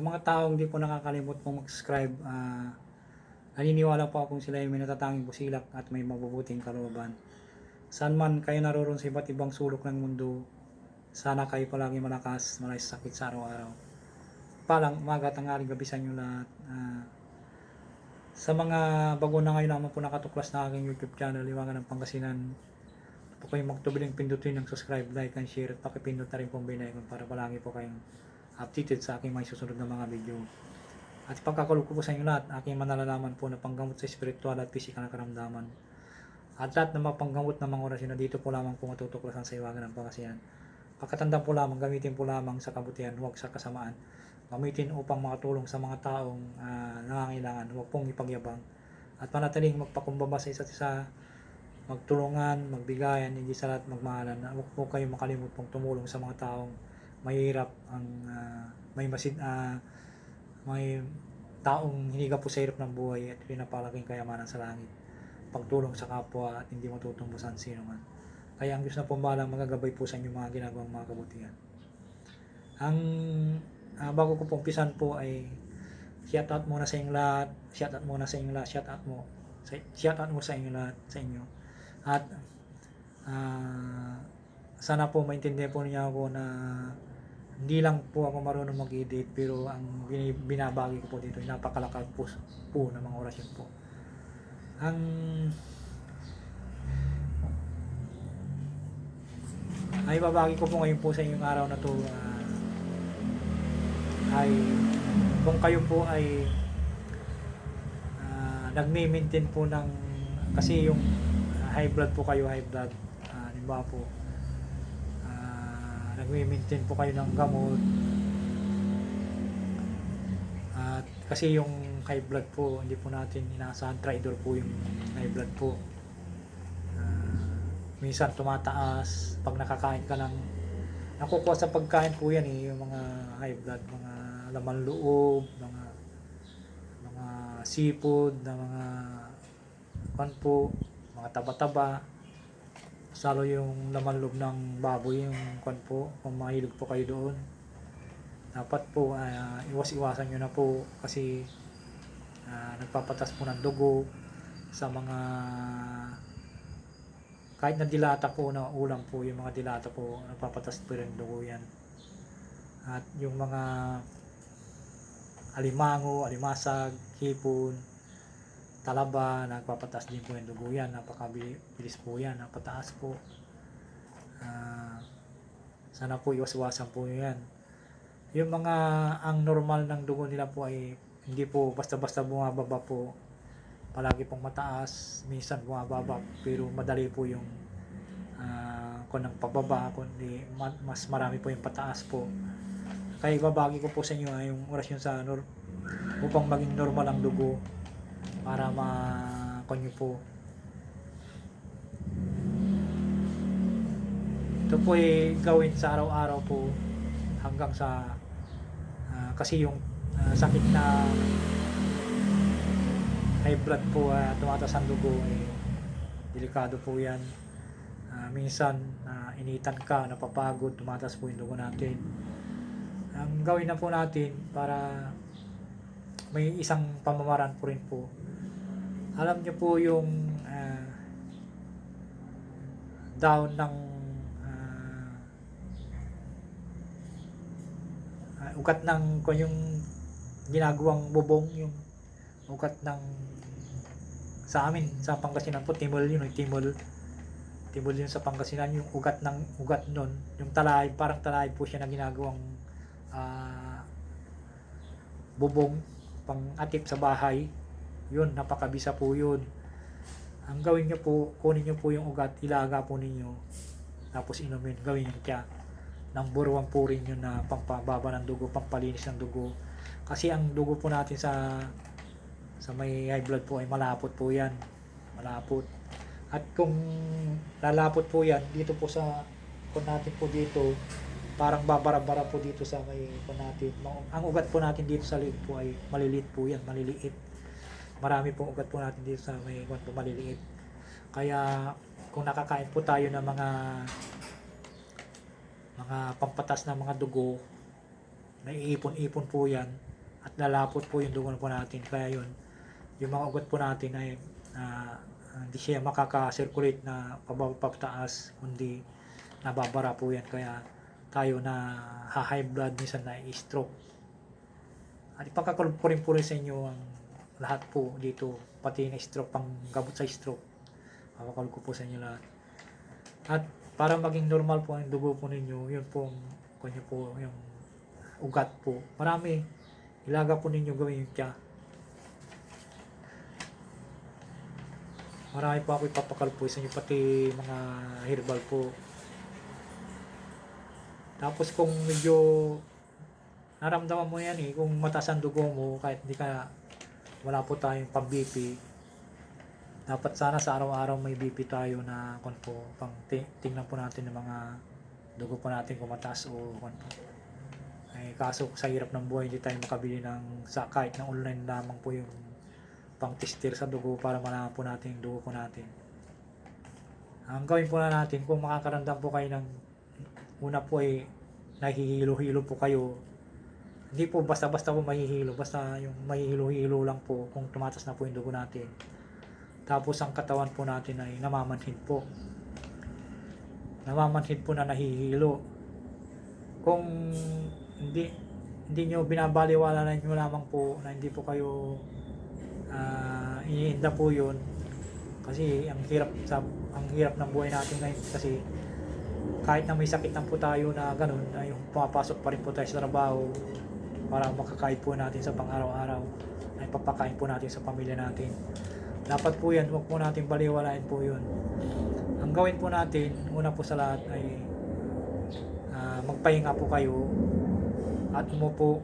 Sa mga taong hindi po nakakalimot pong mag-subscribe, ah, naniniwala po akong sila ay may natatanging busilak at may mabubuting kalooban. Saan man kayo naroon sa iba't ibang sulok ng mundo, sana kayo palagi malakas, malay sa sakit sa araw-araw. Palang umaga, tanghali, gabi sa inyo lahat. Ah, sa mga bago na ngayon naman po nakatuklas na aking YouTube channel, Liwangan ng Pangasinan, po kayong magtubiling pindutin ng subscribe, like, and share at pakipindot na rin po ang bell icon para palagi po kayong updated sa aking mga susunod na mga video. At pagkakulog ko po sa inyo lahat, aking manalalaman po na panggamot sa spiritual at physical na karamdaman. At lahat ng mga panggamot ng mga orasyon na dito po lamang po matutuklasan sa iwagan ng pangasiyan. Pagkatanda po lamang, gamitin po lamang sa kabutihan, huwag sa kasamaan. Gamitin upang makatulong sa mga taong ah, nangangailangan, huwag pong ipagyabang. At panatiling magpakumbaba sa isa't isa, magtulungan, magbigayan, hindi sa lahat magmahalan. Huwag po kayo makalimut pong tumulong sa mga taong mahirap ang ah, may masid ah, may taong hiniga po sa hirap ng buhay at pinapalaking kayamanan sa langit. Pagtulong sa kapwa at hindi matutumbusan sino man. Kaya ang Diyos na pumbalang magagabay po sa inyo mga ginagawang mga kabutihan. Ang ah, bago ko pong pisan po ay shout out muna sa inyong lahat, shout out muna sa inyong lahat, shout out mo, sa- shout out mo sa inyong lahat, sa inyo. At ah, sana po maintindihan po niya ako na hindi lang po ako marunong mag-edit pero ang binabagi ko po dito ay napakalakal po, po ng mga orasyon po. Ang ay babagi ko po ngayon po sa inyong araw na to ah, ay kung kayo po ay ah, nagme-maintain po ng kasi yung ah, high blood po kayo high blood uh, halimbawa po nagme-maintain po kayo ng gamot. At kasi yung high blood po hindi po natin inaasahan. Traidor po yung high blood po. Ah, minsan tumataas pag nakakain ka ng nakukuha sa pagkain po yan eh yung mga high blood mga laman loob mga mga seafood na mga kan po mga taba-taba salo yung laman loob ng baboy yung kan po. Kung mahilig po kayo doon. Dapat po ah, iwas-iwasan nyo na po kasi ah, nagpapatas po ng dugo sa mga kahit na dilata po na ulam po yung mga dilata po nagpapatas po rin dugo yan. At yung mga alimango, alimasag, hipon, talaba, nagpapatas din po yung dugo yan. Napakabilis po yan, napataas po. Ah, sana po iwas-iwasan po yan. Yung mga, ang normal ng dugo nila po ay hindi po basta-basta bumababa po. Palagi pong mataas, minsan bumababa, pero madali po yung ah, kung ng pababa, kundi ma- mas marami po yung pataas po. Kaya ibabagi ko po sa inyo ah, yung orasyon sa nor upang maging normal ang dugo para ma konyo po. Ito po ay gawin sa araw-araw po hanggang sa ah, kasi yung ah, sakit na high blood po uh, tumataas ang dugo eh, delikado po yan. Ah, minsan ah, initan ka, napapagod, tumataas po yung dugo natin ang gawin na po natin para may isang pamamaraan po rin po. Alam niyo po yung ah, down ng ah, ah, ugat ng kung yung ginagawang bubong yung ugat ng sa amin sa Pangasinan po timol yun eh, timol. Timol yun sa Pangasinan yung ugat ng ugat nun yung talay parang talay po siya na ginagawang ah, bubong pang atip sa bahay yun napakabisa po yun. Ang gawin nyo po kunin nyo po yung ugat ilaga po ninyo tapos inumin gawin nyo kaya. Ng buruang po rin yun na pampababa ng dugo pampalinis ng dugo. Kasi ang dugo po natin sa sa may high blood po ay malapot po yan. Malapot. At kung lalapot po yan dito po sa kung natin po dito parang babara-bara po dito sa may po natin. Ang ugat po natin dito sa leg po ay maliliit po yan, maliliit. Marami pong ugat po natin dito sa may ugat po maliliit. Kaya kung nakakain po tayo ng mga mga pampatas ng mga dugo, naiipon-ipon po yan, at lalapot po yung dugo po natin. Kaya yun, yung mga ugat po natin ay ah, hindi siya makaka-circulate na pababa-pataas, kundi nababara po yan. Kaya tayo na high blood, minsan na stroke. At ipagkakulog ko rin po rin sa inyo ang lahat po dito, pati na stroke, pang gamot sa stroke. Papakulog ko po sa inyo lahat. At para maging normal po ang dugo po ninyo, yun po, kanyo po, yung ugat po. Marami, ilaga po ninyo gawin yung tiya. Marami po ako ipapakalog po sa inyo, pati mga herbal po. Tapos kung medyo naramdaman mo yan eh, kung mataas dugo mo, kahit hindi ka, wala po tayong pang BP, dapat sana sa araw-araw may BP tayo na kung po, pang ti- tingnan po natin ng mga dugo po natin kung mataas o kung po. Ay, kaso sa hirap ng buhay, hindi tayo makabili ng, sa kahit ng online lamang po yung pang tester sa dugo para malaman po natin yung dugo po natin. Ang gawin po na natin, kung makakaramdam po kayo ng una po ay nahihilo-hilo po kayo. Hindi po basta-basta po mahihilo, basta yung mahihilo-hilo lang po kung tumatas na po yung dugo natin. Tapos ang katawan po natin ay namamanhid po. Namamanhid po na nahihilo. Kung hindi hindi nyo binabaliwala na nyo lamang po na hindi po kayo uh, iniinda po yun kasi ang hirap sa ang hirap ng buhay natin ngayon kasi kahit na may sakit na po tayo na ganun, ay pumapasok pa rin po tayo sa trabaho para makakain po natin sa pang-araw-araw ay papakain po natin sa pamilya natin. Dapat po yan, huwag po natin baliwalain po yun. Ang gawin po natin, una po sa lahat ay ah, magpahinga po kayo at umupo.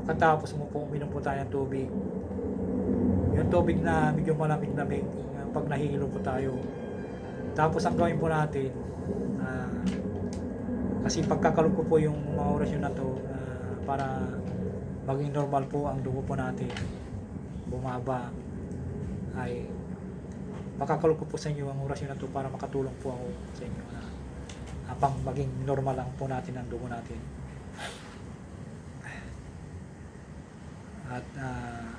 Pagkatapos umupo, uminom po tayo ng tubig. Yung tubig na medyo malamig-lamig pag nahihilo po tayo. Tapos ang gawin po natin, ah, kasi pagkakalog ko po yung mga orasyon na to ah, para maging normal po ang dugo po natin. Bumaba. Ay makakalog po sa inyo ang orasyon na to para makatulong po ako sa inyo na habang maging normal lang po natin ang dugo natin. At ah,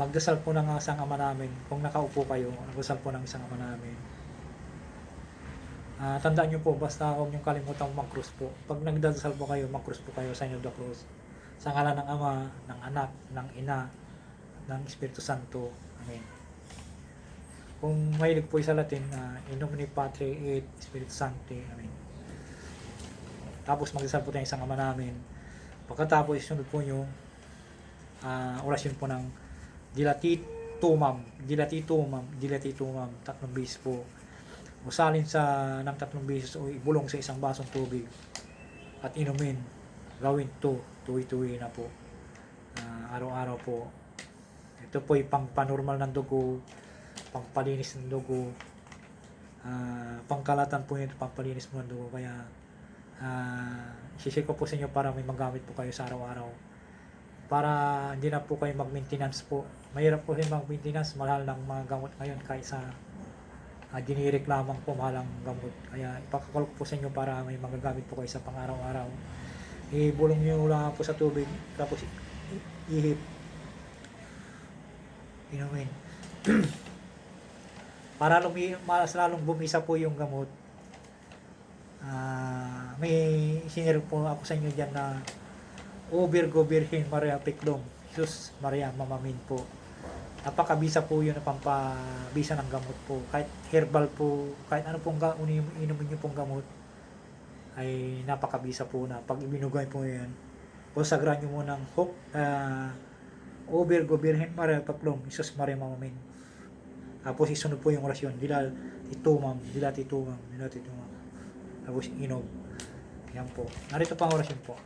magdasal po ng isang ama namin. Kung nakaupo kayo magdasal po ng isang ama namin Ah, tandaan nyo po, basta huwag nyo kalimutan mag-cross po. Pag nagdadasal po kayo, mag-cross po kayo, sign of the cross. Sa ngalan ng Ama, ng Anak, ng Ina, ng Espiritu Santo. Amen. Kung mahilig po sa Latin, uh, in nomine Patri et Spiritus Sancti. Amen. Tapos magdasal po tayo isang Ama namin. Pagkatapos, isunod po nyo ah, orasyon po ng Dilatitumam, Dilatitumam, Dilatitumam, tatlong bis po usalin sa ng tatlong beses o ibulong sa isang basong tubig at inumin. Gawin to tuwi-tuwi na po. Ah, araw-araw po. Ito po ay pang panormal ng dugo pang palinis ng dugo. Ah, pangkalatan po ito pang palinis mo ng dugo. Kaya uh, isishare ko po sa inyo para may magamit po kayo sa araw-araw. Para hindi na po kayo mag-maintenance po. Mahirap po rin mag-maintenance. Mahal ng mga gamot ngayon kaysa uh, generic lamang po mahalang gamot. Kaya ipakakalok po sa inyo para may magagamit po kayo sa pang-araw-araw. Ibulong nyo lang po sa tubig, tapos ihip. Inumin. para lumi, mas lalong bumisa po yung gamot. Ah, may sinir po ako sa inyo dyan na O Virgo Virgin Maria Piklong, Jesus Maria Mamamin po napakabisa po yun na pampabisa ng gamot po. Kahit herbal po, kahit ano pong inumin nyo pong gamot, ay napakabisa po na pag ibinugay po yan. Consagran nyo muna ng hook, uh, O Virgo Virgen Maria Paplong, Isus Maria Mamamin. Tapos isunod po yung orasyon, dilal titumam, dilal titumam, dilal titumam. Tapos inog. Yan po. Narito pa ang orasyon po.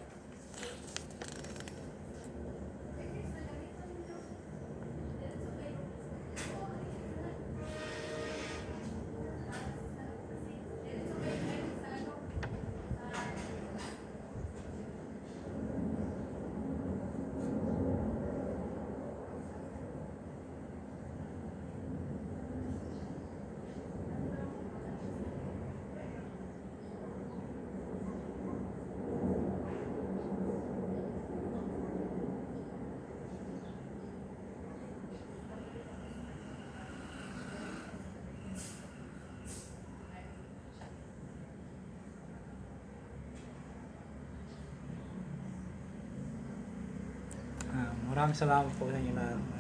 Maraming salamat po sa inyo lahat.